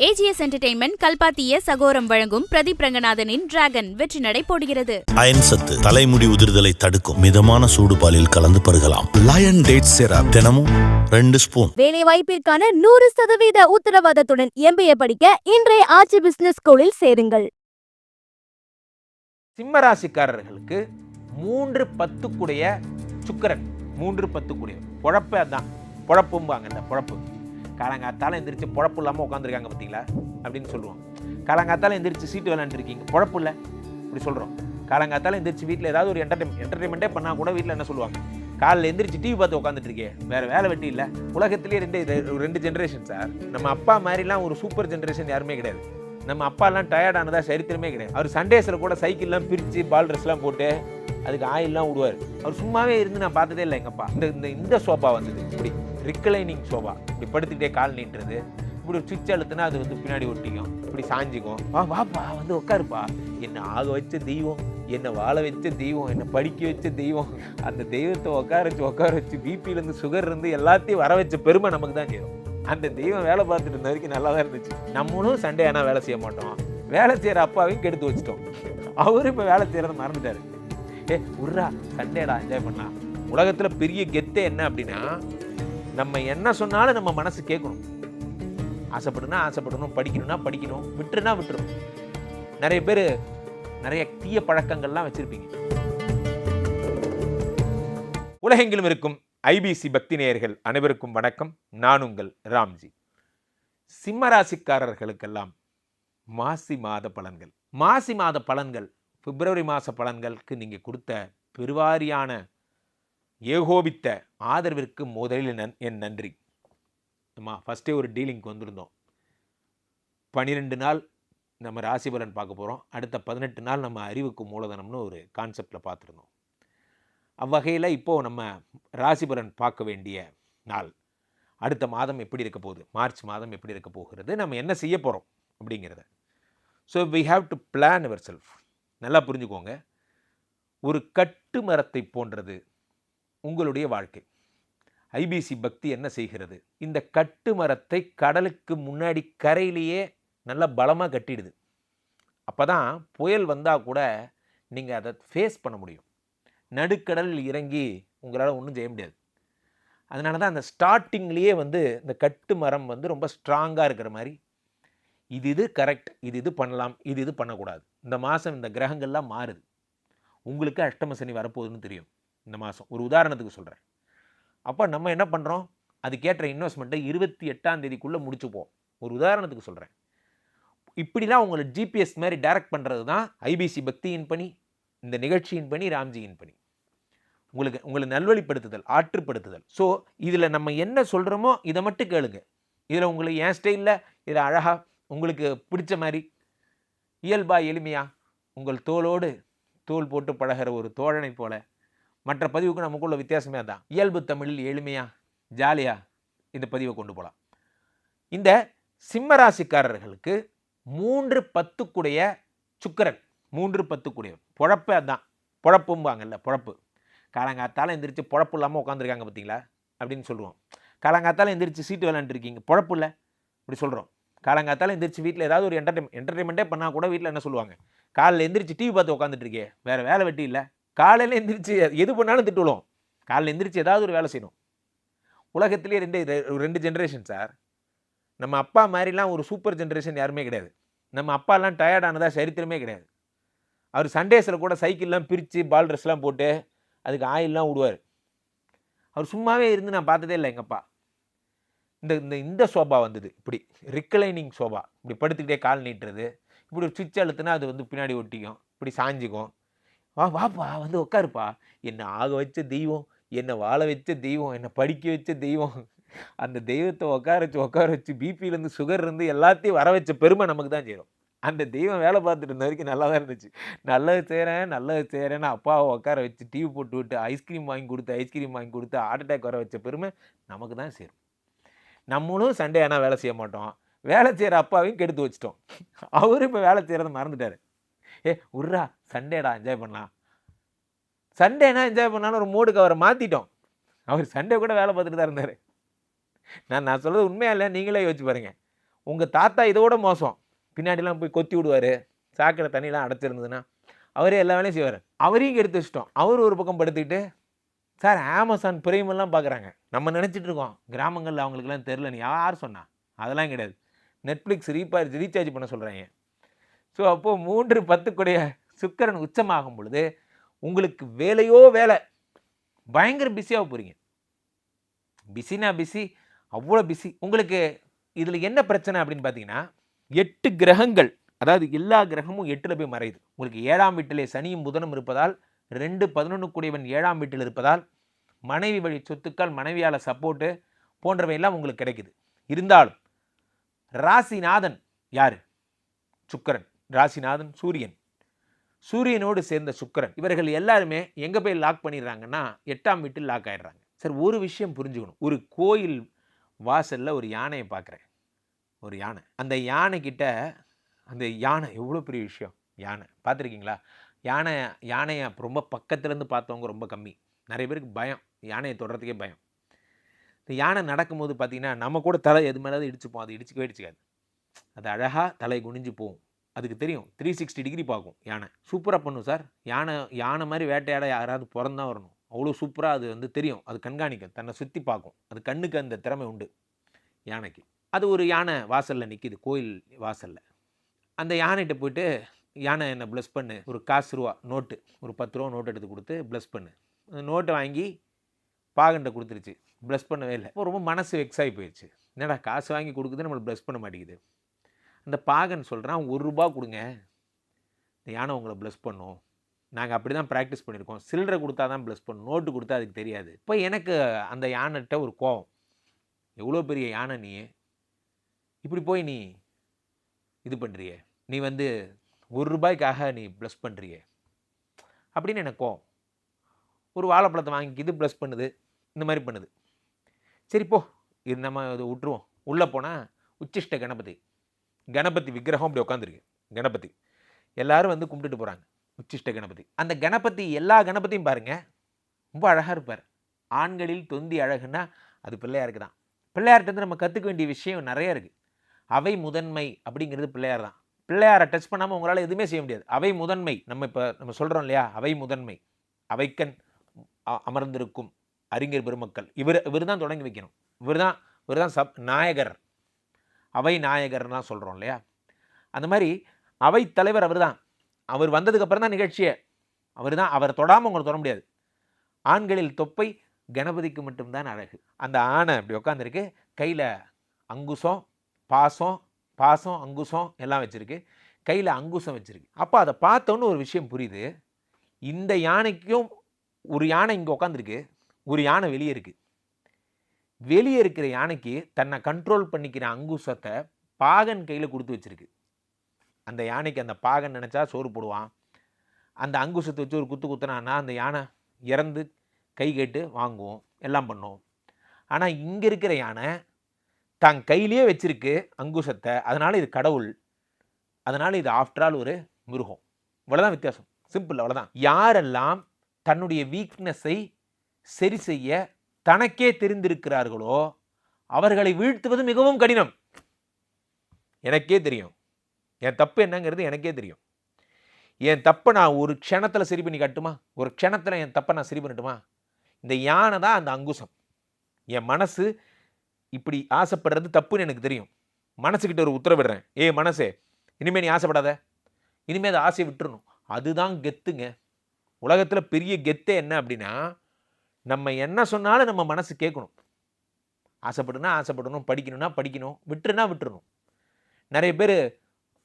AGS entertainment கல்பாத்திய சகோரம் வழங்கும் Pradeep ரங்கநாதனின் dragon வெற்றி நடை போடுகிறது. அயன் சத்து தலைமுடி உதிர்தலை தடுக்கும் மிதமான சூடு பாலில் கலந்து பருகலாம். லயன் டேட் சிரப் தினமும் ரெண்டு ஸ்பூன் வேலை வாய்ப்பிற்கான நூறு சதவீத உத்தரவாதத்துடன் எம்பிஏ படிக்க இன்றைய ஆட்சி பிசினஸ் ஸ்கூலில் சேருங்கள். சிம்மராசிக்காரர்களுக்கு மூன்று பத்துக்குடைய சுக்கிரன் மூன்று பத்துக்குடைய. பொழப்பே அதான். பொழப்பும்பாங்க இந்த பொழப்பு. காலங்காத்தால் எந்திரிச்சு பொழப்பு இல்லாமல் உட்காந்துருக்காங்க பார்த்தீங்களா அப்படின்னு சொல்லுவோம். காலங்காத்தால் எந்திரிச்சு சீட்டு விளாண்டுருக்கீங்க பொழப்பு இல்லை. இப்படி சொல்கிறோம் காலங்காத்தால் எந்திரிச்சு வீட்டில் ஏதாவது ஒரு என்டர்டைன் என்டர்டைன்மெண்ட்டே பண்ணால் கூட வீட்டில் என்ன சொல்லுவாங்க? காலைல எந்திரிச்சு டிவி பார்த்து உட்காந்துட்டு வேறு வேலை வெட்டி இல்லை. உலகத்திலேயே ரெண்டு ரெண்டு ஜென்ரேஷன் சார் நம்ம அப்பா மாதிரிலாம் ஒரு சூப்பர் ஜென்ரேஷன் யாருமே கிடையாது. நம்ம அப்பாலாம் டயர்டானதாக சரித்திரமே கிடையாது. அவர் சண்டேஸில் கூட சைக்கிள்லாம் பிரித்து பால் ட்ரெஸ்லாம் போட்டு அதுக்கு ஆயில்லாம் விடுவார். அவர் சும்மாவே இருந்து நான் பார்த்ததே இல்லை எங்கள் அப்பா. இந்த இந்த இந்த வந்தது. இப்படி. ரிக்ளைனிங் சோபா இப்படி படுத்துக்கிட்டே கால் நீட்டுறது. இப்படி ஒரு சுவிட்ச் அழுத்துனா அது வந்து பின்னாடி ஒட்டிக்கும். இப்படி சாஞ்சிக்கும். வா வாப்பா வந்து உட்காருப்பா. என்னை ஆக வச்ச தெய்வம்? என்னை வாழ வச்ச தெய்வம்? என்னை படிக்க வச்ச தெய்வம்? அந்த தெய்வத்தை உட்கார வச்சு உட்கார வச்சு பிபிலேருந்து சுகர் இருந்து எல்லாத்தையும் வர வச்ச பெருமை நமக்கு தான் தெரியும் அந்த தெய்வம் வேலை பார்த்துட்டு இருந்த வரைக்கும் நல்லா தான் இருந்துச்சு. நம்மளும் சண்டே ஆனால் வேலை செய்ய மாட்டோம். வேலை செய்கிற அப்பாவையும் கெடுத்து வச்சிட்டோம். அவரும் இப்போ வேலை செய்கிறத மறந்துட்டாரு. ஏ உர்ரா சண்டேடா என்ஜாய் பண்ணா உலகத்தில் பெரிய கெத்தே என்ன அப்படின்னா நம்ம என்ன சொன்னாலும் நம்ம மனசு கேட்கணும். ஆசைப்படுனா ஆசைப்படணும் படிக்கணும்னா படிக்கணும் விட்டுருனா விட்டுரும். நிறைய பேர் நிறைய தீய பழக்கங்கள்லாம் வச்சுருப்பீங்க. உலகெங்கிலும் இருக்கும் ஐபிசி பக்தி நேயர்கள் அனைவருக்கும் வணக்கம். நான் உங்கள் ராம்ஜி. சிம்மராசிக்காரர்களுக்கெல்லாம் மாசி மாத பலன்கள். மாசி மாத பலன்கள் பிப்ரவரி மாத பலன்களுக்கு நீங்கள் கொடுத்த பெருவாரியான ஏகோபித்த ஆதரவிற்கு முதலில் நன் என் நன்றி. அம்மா ஃபஸ்ட்டே ஒரு டீலிங்க்கு வந்திருந்தோம். பன்னிரெண்டு நாள் நம்ம ராசி பலன் பார்க்க போகிறோம் அடுத்த பதினெட்டு நாள் நம்ம அறிவுக்கு மூலதனம்னு ஒரு கான்செப்டில் பார்த்துருந்தோம். அவ்வகையில் இப்போது நம்ம ராசி பலன் பார்க்க வேண்டிய நாள். அடுத்த மாதம் எப்படி இருக்க போகுது? மார்ச் மாதம் எப்படி இருக்க போகிறது? நம்ம என்ன செய்ய போகிறோம் அப்படிங்கிறத. So we have to plan our self நல்லா புரிஞ்சுக்கோங்க. ஒரு கட்டு மரத்தை போன்றது உங்களுடைய வாழ்க்கை. ஐபிசி பக்தி என்ன செய்கிறது? இந்த கட்டு மரத்தை கடலுக்கு முன்னாடி கரையிலேயே நல்லா பலமாக கட்டிடுது. அப்போ தான் புயல் வந்தால் கூட நீங்கள் அதை ஃபேஸ் பண்ண முடியும். நடுக்கடலில் இறங்கி உங்களால் ஒன்றும் செய்ய முடியாது. அதனால தான் அந்த ஸ்டார்டிங்லேயே வந்து இந்த கட்டு மரம் வந்து ரொம்ப ஸ்ட்ராங்காக இருக்கிற மாதிரி இது இது கரெக்ட் இது இது பண்ணலாம் இது இது பண்ணக்கூடாது. இந்த மாதம் இந்த கிரகங்கள்லாம் மாறுது. உங்களுக்கு அஷ்டம சனி வரப்போகுதுன்னு தெரியும். இந்த மாதம் ஒரு உதாரணத்துக்கு சொல்கிறேன் அப்போ நம்ம என்ன பண்ணுறோம் அதுக்கேற்ற இன்வெஸ்ட்மெண்ட்டை இருபத்தி எட்டாம் தேதிக்குள்ளே முடிச்சுப்போம். ஒரு உதாரணத்துக்கு சொல்கிறேன் இப்படிலாம் உங்களை ஜிபிஎஸ் மாதிரி டைரக்ட் பண்ணுறது தான் ஐபிசி பக்தியின் பணி இந்த நிகழ்ச்சியின் பணி ராம்ஜியின் பணி. உங்களுக்கு உங்களை நல்வழிப்படுத்துதல் ஆற்றுப்படுத்துதல். ஸோ இதில் நம்ம என்ன சொல்கிறோமோ இதை மட்டும் கேளுங்க. இதில் உங்களுக்கு என் ஸ்டைலில் இதில் அழகாக உங்களுக்கு பிடிச்ச மாதிரி இயல்பா எளிமையா உங்கள் தோளோடு தோல் போட்டு பழகிற ஒரு தோழனை போல மற்ற பதிவுக்கு நமக்குள்ள வித்தியாசமே அதான். இயல்பு தமிழில் எளிமையா ஜாலியா இந்த பதிவை கொண்டு போகலாம் இந்த சிம்மராசிக்காரர்களுக்கு மூன்று பத்துக்குடைய சுக்கரன் மூன்று பத்துக்குடைய பொழப்பே அதான். பொழப்பும்பாங்கல்ல பொழப்பு. காலங்காத்தால் எந்திரிச்சு பொழப்பு இல்லாமல் உட்காந்துருக்காங்க பார்த்தீங்களா அப்படின்னு சொல்லுவோம். காலங்காத்தால எந்திரிச்சு சீட்டு விளாண்டுருக்கீங்க பொழப்பு இல்லை இப்படி சொல்கிறோம் காலங்காத்தால் எந்திரிச்சு வீட்டில் ஏதாவது ஒரு என்டர்டைன் என்டர்டைன்மெண்ட்டே பண்ணால் கூட வீட்டில் என்ன சொல்லுவாங்க? காலையில் எந்திரிச்சு டிவி பார்த்து உட்காந்துட்டு இருக்கே. வேறு வேலை வெட்டி இல்லை. காலையில் எந்திரிச்சு எது பண்ணாலும் திட்டுவோம். காலையில் எந்திரிச்சு ஏதாவது ஒரு வேலை செய்யணும். உலகத்திலேயே ரெண்டு இது ரெண்டு ஜென்ரேஷன் சார் நம்ம அப்பா மாதிரிலாம் ஒரு சூப்பர் ஜென்ரேஷன் யாருமே கிடையாது. நம்ம அப்பாலாம் டயர்டானதாக சரித்திரமே கிடையாது. அவர் சண்டேஸில் கூட சைக்கிள்லாம் பிரித்து பால் ட்ரெஸ்லாம் போட்டு அதுக்கு ஆயில்லாம் விடுவார். அவர் சும்மாவே இருந்து நான் பார்த்ததே இல்லை எங்கள் அப்பா. இந்த இந்த இந்த சோபா வந்தது. இப்படி ரிக்ளைனிங் சோபா. இப்படி படுத்துக்கிட்டே கால் நீட்டுறது. இப்படி ஒரு சுவிட்ச் அழுத்துனா அது வந்து பின்னாடி ஒட்டிக்கும். இப்படி சாஞ்சிக்கும். வா வாப்பா வந்து உட்காருப்பா என்னை ஆக வச்ச தெய்வம் என்னை வாழ வச்ச தெய்வம் என்னை படிக்க வச்ச தெய்வம். அந்த தெய்வத்தை உட்கார வச்சு உட்கார வச்சு பிபிலேருந்து சுகர் இருந்து எல்லாத்தையும் வர வச்ச பெருமை நமக்கு தான் செய்கிறோம் அந்த தெய்வம் வேலை பார்த்துட்டு இருந்த வரைக்கும் நல்லா தான் இருந்துச்சு. நல்லது செய்கிறேன் நல்லது செய்கிறேன்னு அப்பாவை உட்கார வச்சு டிவி போட்டு விட்டு ஐஸ்கிரீம் வாங்கி கொடுத்து ஐஸ்கிரீம் வாங்கி கொடுத்து ஹார்ட் அட்டாக் வர வச்ச பெருமை நமக்கு தான் சேரும். நம்மளும் சண்டே ஆனால் வேலை செய்ய மாட்டோம். வேலை செய்கிற அப்பாவையும் கெடுத்து வச்சிட்டோம். அவரும் இப்போ வேலை செய்கிறத மறந்துட்டார். ஏ உர்ரா சண்டேடா என்ஜாய் பண்ணலாம். சண்டேனா என்ஜாய் பண்ணாலும் ஒரு மூடுக்கு அவரை மாற்றிட்டோம் அவர் சண்டே கூட வேலை பார்த்துட்டு தான் இருந்தார். நான் நான் சொல்கிறது உண்மையாக இல்லை நீங்களே யோசிச்சு பாருங்க. உங்கள் தாத்தா இதோட மோசம். பின்னாடிலாம் போய் கொத்தி விடுவார். சாக்கடை தண்ணியெலாம் அடைச்சிருந்ததுன்னா அவரே எல்லா வேலையும் செய்வார். அவரையும் எடுத்து வச்சிட்டோம். அவர் ஒரு பக்கம் படுத்துக்கிட்டு சார் ஆமசான் பிரைமெல்லாம் பார்க்குறாங்க நம்ம நினச்சிட்டு இருக்கோம். கிராமங்களில் அவங்களுக்குலாம் தெரிலன்னு யார் சொன்னா? அதெல்லாம் கிடையாது. நெட்ஃப்ளிக்ஸ் ரீபார்ஜ் ரீசார்ஜ் பண்ண சொல்கிறாங்க ஸோ அப்போது மூன்று பத்துக்குடைய சுக்கிரன் உச்சமாகும் பொழுது உங்களுக்கு வேலையோ வேலை பயங்கர பிஸியாக போகிறீங்க பிஸினா பிஸி அவ்வளோ பிஸி உங்களுக்கு இதில் என்ன பிரச்சனை அப்படின்னு பார்த்தீங்கன்னா எட்டு கிரகங்கள் அதாவது எல்லா கிரகமும் எட்டில் போய் மறையுது. உங்களுக்கு ஏழாம் வீட்டிலே சனியும் புதனும் இருப்பதால் ரெண்டு பதினொன்று கூடியவன் ஏழாம் வீட்டில் இருப்பதால் மனைவி வழி சொத்துக்கள் மனைவியால் சப்போர்ட்டு போன்றவையெல்லாம் உங்களுக்கு கிடைக்குது. இருந்தாலும் ராசிநாதன் யார்? சுக்கிரன். ராசிநாதன் சூரியன். சூரியனோடு சேர்ந்த சுக்கிரன். இவர்கள் எல்லாருமே எங்கே போய் லாக் பண்ணிடுறாங்கன்னா எட்டாம் வீட்டில் லாக் ஆயிடுறாங்க. சார் ஒரு விஷயம் புரிஞ்சுக்கணும். ஒரு கோயில் வாசலில் ஒரு யானையை பார்க்குறேன். ஒரு யானை. அந்த யானை அந்த யானை எவ்வளோ பெரிய விஷயம்? யானை. பார்த்துருக்கீங்களா? யானை யானையை ரொம்ப பக்கத்துலேருந்து பார்த்தவங்க ரொம்ப கம்மி. நிறைய பேருக்கு பயம். யானையை தொடுறதுக்கே பயம். இந்த யானை நடக்கும்போது பார்த்தீங்கன்னா நம்ம கூட தலை எது மேலே இடிச்சுப்போம். அது இடிச்சுக்கவே இடிச்சுக்காது. அது அழகாக தலை குனிஞ்சு போகும். அதுக்கு தெரியும். த்ரீ சிக்ஸ்டி டிகிரி பார்க்கும். யானை. சூப்பராக பண்ணும் சார். யானை யானை மாதிரி வேட்டையாட யாராவது பிறந்தா வரணும். அவ்வளோ சூப்பராக அது வந்து தெரியும். அது கண்காணிக்கும் தன்னை சுற்றி பார்க்கும். அது கண்ணுக்கு அந்த திறமை உண்டு யானைக்கு. அது ஒரு யானை வாசலில் நிற்கிது கோயில் வாசலில். அந்த யானைகிட்ட போயிட்டு யானை என்னை ப்ளஸ் பண்ணு. ஒரு காசு ரூபா நோட்டு ஒரு பத்து ரூபா நோட்டு எடுத்து கொடுத்து ப்ளஸ் பண்ணு. நோட்டை வாங்கி பாகன்ட்ட கொடுத்துருச்சு. ப்ளஸ் பண்ணவே இல்லை. ரொம்ப மனசு வெக்ஸ் ஆகி போயிடுச்சு என்னடா காசு வாங்கி கொடுக்குது நம்மளை ப்ளஸ் பண்ண மாட்டேங்குது. அந்த பாகன் சொல்கிறான் ஒரு ரூபா கொடுங்க. இந்த யானை உங்களை ப்ளஸ் பண்ணும். நாங்கள் அப்படி தான் ப்ராக்டிஸ் பண்ணியிருக்கோம். சில்லறை கொடுத்தா தான் ப்ளஸ் பண்ணும். நோட்டு கொடுத்தா அதுக்கு தெரியாது. இப்போ எனக்கு அந்த யானைகிட்ட ஒரு கோவம். எவ்வளோ பெரிய யானை நீ? இப்படி போய் நீ இது பண்ணுறியே நீ வந்து ஒரு ரூபாய்க்காக நீ ப்ளஸ் பண்ணுறிய அப்படின்னு எனக்கு கோவம். ஒரு வாழைப்பழத்தை வாங்கிக்கிது ப்ளஸ் பண்ணுது. இந்த மாதிரி பண்ணுது. சரி போ. இது நம்ம இது விட்டுருவோம். உள்ளே போனால் உச்சிஷ்ட கணபதி. கணபதி விக்கிரகம் அப்படி உட்காந்துருக்கு கணபதி. எல்லாரும் வந்து கும்பிட்டுட்டு போகிறாங்க உச்சிஷ்ட கணபதி. அந்த கணபதி எல்லா கணபதியும் பாருங்கள் ரொம்ப அழகாக இருப்பார். ஆண்களில் தொந்தி அழகுன்னா அது பிள்ளையாருக்கு தான். பிள்ளையார்கிட்ட நம்ம கற்றுக்க வேண்டிய விஷயம் நிறைய இருக்குது அவை முதன்மை அப்படிங்கிறது பிள்ளையார் தான். பிள்ளையாரை டச் பண்ணாமல் உங்களால் எதுவுமே செய்ய முடியாது. அவை முதன்மை நம்ம இப்போ நம்ம சொல்கிறோம் இல்லையா? அவை முதன்மை. அவைக்கண் அமர்ந்திருக்கும் அறிஞர் பெருமக்கள். இவர் இவர் தான் தொடங்கி வைக்கணும். இவர் தான் இவர் தான் சப் நாயகர். அவை நாயகர்லாம் சொல்கிறோம் இல்லையா? அந்த மாதிரி அவை தலைவர் அவர் தான் அவர் வந்ததுக்கப்புறம் தான் நிகழ்ச்சியே. அவர் தான் அவரை தொடாமல் உங்களை தொட முடியாது. ஆண்களில் தொப்பை கணபதிக்கு மட்டும்தான் அழகு. அந்த ஆணை அப்படி உட்காந்துருக்கு கையில் அங்குசம் பாசம் பாசம் அங்குசம் எல்லாம் வச்சுருக்கு. கையில் அங்குசம் வச்சுருக்கு. அப்போ அதை பார்த்தோன்னு ஒரு விஷயம் புரியுது. இந்த யானைக்கும் ஒரு யானை இங்கே உட்காந்துருக்கு ஒரு யானை வெளியே இருக்குது வெளியே இருக்கிற யானைக்கு தன்னை கண்ட்ரோல் பண்ணிக்கிற அங்குசத்தை பாகன் கையில் கொடுத்து வச்சிருக்கு. அந்த யானைக்கு அந்த பாகன் நினச்சா சோறு போடுவான். அந்த அங்குசத்தை வச்சு ஒரு குத்து குத்துனான்னா அந்த யானை இறந்து கை கேட்டு வாங்குவோம் எல்லாம் பண்ணுவோம். ஆனால் இங்கே இருக்கிற யானை தான் கையிலேயே வச்சிருக்கு அங்குசத்தை. அதனால் இது கடவுள். அதனால் இது ஆஃப்டர் ஆல் ஒரு மிருகம். இவ்வளோதான் வித்தியாசம். சிம்பிள் அவ்வளோதான் யாரெல்லாம் தன்னுடைய வீக்னஸை சரி செய்ய தனக்கே தெரிந்திருக்கிறார்களோ அவர்களை வீழ்த்துவது மிகவும் கடினம். எனக்கே தெரியும். என் தப்பு என்னங்கிறது எனக்கே தெரியும். என் தப்பை நான் ஒரு க்ஷணத்தில் சரி பண்ணி காட்டுமா? ஒரு க்ஷணத்தில் என் தப்பை நான் சரி பண்ணட்டுமா? இந்த யானை தான் அந்த அங்குசம். என் மனசு இப்படி ஆசைப்படுறது தப்புன்னு எனக்கு தெரியும். மனசுக்கிட்ட ஒரு உத்தரவிடுறேன். ஏ மனசே இனிமேல் நீ ஆசைப்படாத. இனிமேல் அதை ஆசையை விட்டுறணும். அதுதான் கெத்துங்க. உலகத்தில் பெரிய கெத்தே என்ன அப்படின்னா நம்ம என்ன சொன்னாலும் நம்ம மனசு கேட்கணும். ஆசைப்படணும்னா ஆசைப்படணும் படிக்கணும்னா படிக்கணும் விட்டுருனா விட்டுறணும். நிறைய பேர்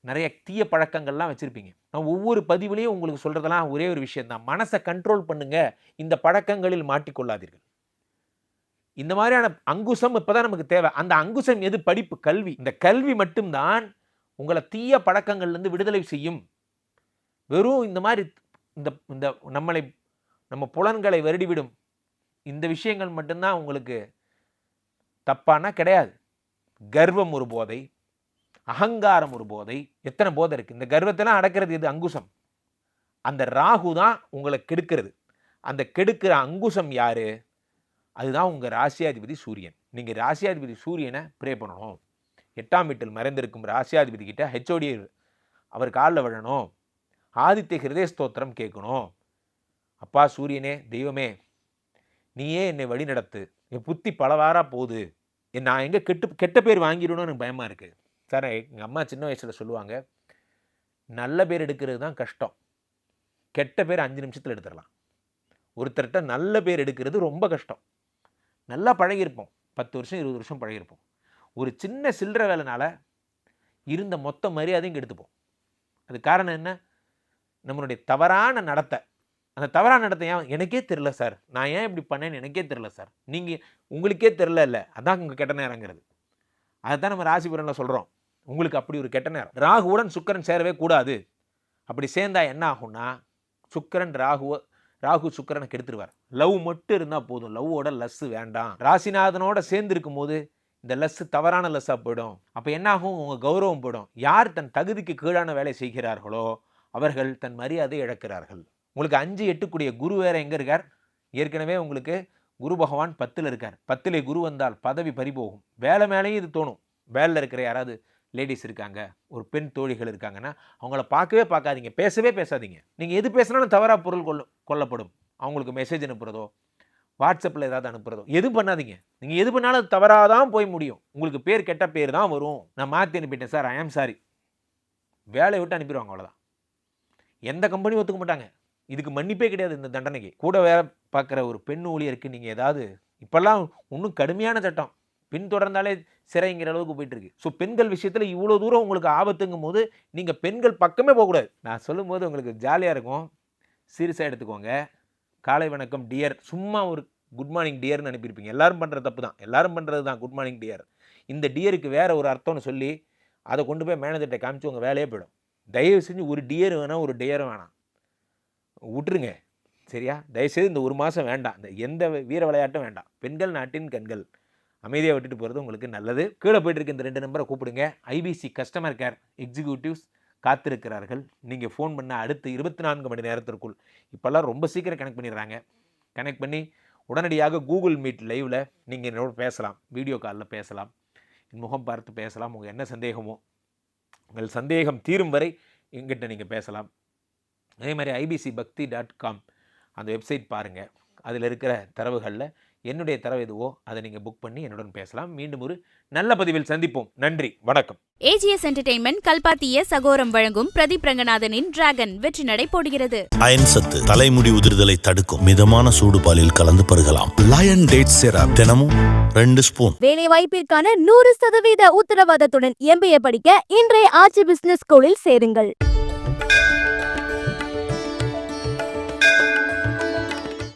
நிறைய தீய பழக்கங்கள்லாம் வச்சுருப்பீங்க. நான் ஒவ்வொரு பதிவுலையும் உங்களுக்கு சொல்கிறதெல்லாம் ஒரே ஒரு விஷயந்தான் மனசை கண்ட்ரோல் பண்ணுங்கள் இந்த பழக்கங்களில் மாட்டிக்கொள்ளாதீர்கள். இந்த மாதிரியான அங்குசம் இப்போதான் நமக்கு தேவை. அந்த அங்குசம் எது? படிப்பு கல்வி. இந்த கல்வி மட்டும்தான் உங்களை தீய பழக்கங்கள்லேருந்து விடுதலை செய்யும். வெறும் இந்த மாதிரி இந்த இந்த நம்மளை நம்ம புலன்களை வருடிவிடும். இந்த விஷயங்கள் மட்டும்தான் உங்களுக்கு தப்பானா கிடையாது. கர்வம் ஒரு போதை அகங்காரம் ஒரு போதை எத்தனை போதை இருக்குது இந்த கர்வத்தெல்லாம் அடக்கிறது இது அங்குசம். அந்த ராகு தான் உங்களை கெடுக்கிறது. அந்த கெடுக்கிற அங்குசம் யார்? அதுதான் உங்கள் ராசியாதிபதி சூரியன். நீங்கள் ராசியாதிபதி சூரியனை ப்ரே பண்ணணும். எட்டாம் வீட்டில் மறைந்திருக்கும் ராசியாதிபதி கிட்ட ஹெச்ஓடி அவர் காலில் விழணும். ஆதித்ய ஹிருதய ஸ்தோத்திரம் கேட்கணும். அப்பா சூரியனே தெய்வமே நீயே என்னை வழி நடத்து என் புத்தி பலவாராக போகுது. என் நான் எங்கே கெட்டு கெட்ட பேர் வாங்கிடணும்னு எனக்கு பயமாக இருக்குது சார் எங்கள் அம்மா சின்ன வயசில் சொல்லுவாங்க நல்ல பேர் எடுக்கிறது தான் கஷ்டம். கெட்ட பேர் அஞ்சு நிமிஷத்தில் எடுத்துடலாம். ஒருத்தர்கிட்ட நல்ல பேர் எடுக்கிறது ரொம்ப கஷ்டம். நல்லா பழகியிருப்போம். பத்து வருஷம் இருபது வருஷம் பழகியிருப்போம். ஒரு சின்ன சில்லற வேலைனால இருந்த மொத்த மரியாதையும் கெடுத்துப்போம். அது காரணம் என்ன? நம்மளுடைய தவறான நடத்தை. அந்த தவறான இடத்த ஏன் எனக்கே தெரில சார். நான் ஏன் இப்படி பண்ணேன்னு எனக்கே தெரில சார். நீங்கள் உங்களுக்கே தெரில இல்லை அதான் உங்கள் கெட்ட நேரங்கிறது. அதுதான் நம்ம ராசிபுரனில் சொல்கிறோம் உங்களுக்கு அப்படி ஒரு கெட்ட நேரம். ராகுவுடன் சுக்கிரன் சேரவே கூடாது. அப்படி சேர்ந்தா என்ன ஆகும்னா சுக்கிரன் ராகுவை ராகு சுக்கிரனை கெடுத்துருவார். லவ் மட்டும் இருந்தால் போதும். லவ்வோட லஸ்ஸு வேண்டாம். ராசிநாதனோட சேர்ந்து இருக்கும்போது இந்த லஸ்ஸு தவறான லஸ்ஸாக போயிடும். அப்போ என்னாகும் உங்கள் கௌரவம் போயிடும். யார் தன் தகுதிக்கு கீழான வேலை செய்கிறார்களோ அவர்கள் தன் மரியாதை இழக்கிறார்கள். உங்களுக்கு அஞ்சு எட்டுக்கூடிய குரு வேற எங்கே இருக்கார்? ஏற்கனவே உங்களுக்கு குரு பகவான் பத்தில் இருக்கார். பத்திலே குரு வந்தால் பதவி பறிபோகும். வேலை மேலேயும் இது தோணும். வேலையில் இருக்கிற யாராவது லேடிஸ் இருக்காங்க ஒரு பெண் தோழிகள் இருக்காங்கன்னா அவங்கள பார்க்கவே பார்க்காதீங்க. பேசவே பேசாதீங்க. நீங்கள் எது பேசினாலும் தவறாக பொருள் கொள்ள கொல்லப்படும். அவங்களுக்கு மெசேஜ் அனுப்புகிறதோ வாட்ஸ்அப்பில் ஏதாவது அனுப்புகிறதோ எது பண்ணாதீங்க. நீங்கள் எது பண்ணாலும் தவறாக தான் போய் முடியும். உங்களுக்கு பேர் கெட்ட பேர் தான் வரும். நான் மாற்றி அனுப்பிட்டேன் சார். ஐ ஆம் சாரி வேலையை விட்டு அனுப்பிடுவாங்க அவ்வளோதான் எந்த கம்பெனியும் ஒத்துக்க மாட்டாங்க. இதுக்கு மன்னிப்பே கிடையாது இந்த தண்டனைக்கு. கூட வேலை பார்க்குற ஒரு பெண் ஊழியருக்கு நீங்கள் ஏதாவது இப்போல்லாம் இன்னும் கடுமையான சட்டம். பின்தொடர்ந்தாலே சிறைங்கிற அளவுக்கு போயிட்டு இருக்கு ஸோ பெண்கள் விஷயத்தில் இவ்வளோ தூரம் உங்களுக்கு ஆபத்துங்கும் போது நீங்கள் பெண்கள் பக்கமே போகக்கூடாது. நான் சொல்லும்போது உங்களுக்கு ஜாலியாக இருக்கும். சீரியஸாக எடுத்துக்கோங்க. காலை வணக்கம் டியர் சும்மா ஒரு குட் மார்னிங் டியர்னு அனுப்பியிருப்பீங்க. எல்லாரும் பண்ணுற தப்பு தான். எல்லாரும் பண்ணுறது தான் குட் மார்னிங் டியர் இந்த டியருக்கு வேறு ஒரு அர்த்தம்னு சொல்லி அதை கொண்டு போய் மேனேஜர்கிட்ட காமிச்சு உங்கள் வேலையே போயிடும். தயவு செஞ்சு ஒரு டியர் வேணாம் ஒரு டியரும் வேணாம். விட்டுருங்க. சரியா? தயவுசெய்து இந்த ஒரு மாதம் வேண்டாம். இந்த எந்த வீர விளையாட்டும் வேண்டாம். பெண்கள் நாட்டின் கண்கள். அமைதியாக விட்டுட்டு போகிறது உங்களுக்கு நல்லது. கீழே போயிட்டுருக்க இந்த ரெண்டு நம்பரை கூப்பிடுங்க. ஐபிசி கஸ்டமர் கேர் எக்ஸிக்யூட்டிவ்ஸ் காத்திருக்கிறார்கள். நீங்கள் ஃபோன் பண்ண அடுத்து இருபத்தி நான்கு மணி நேரத்திற்குள். இப்போல்லாம் ரொம்ப சீக்கிரம் கனெக்ட் பண்ணிடுறாங்க. கனெக்ட் பண்ணி உடனடியாக கூகுள் மீட் லைவில் நீங்கள் என்னோட பேசலாம். வீடியோ காலில் பேசலாம். என் முகம் பார்த்து பேசலாம். உங்கள் என்ன சந்தேகமோ உங்கள் சந்தேகம் தீரும் வரை எங்கிட்ட நீங்கள் பேசலாம். அதே மாதிரி ஐபிசி பக்தி டாட் காம் அந்த வெப்சைட் பாருங்கள் அதில் இருக்கிற தரவுகளில் என்னுடைய தரவு எதுவோ அதை நீங்கள் புக் பண்ணி என்னுடன் பேசலாம். மீண்டும் ஒரு நல்ல பதிவில் சந்திப்போம். நன்றி. வணக்கம். ஏஜிஎஸ் என்டர்டெயின்மெண்ட் கல்பாத்திய சகோரம் வழங்கும் பிரதீப் ரங்கநாதனின் டிராகன் வெற்றி நடை போடுகிறது. அயன் சத்து தலைமுடி உதிர்தலை தடுக்கும் மிதமான சூடு பாலில் கலந்து பருகலாம். லயன் டேட் சிரப் தினமும் ரெண்டு ஸ்பூன் வேலை வாய்ப்பிற்கான நூறு சதவீத உத்தரவாதத்துடன் எம்பிஏ படிக்க இன்றைய ஆட்சி பிசினஸ் ஸ்கூலில் சேருங்கள்.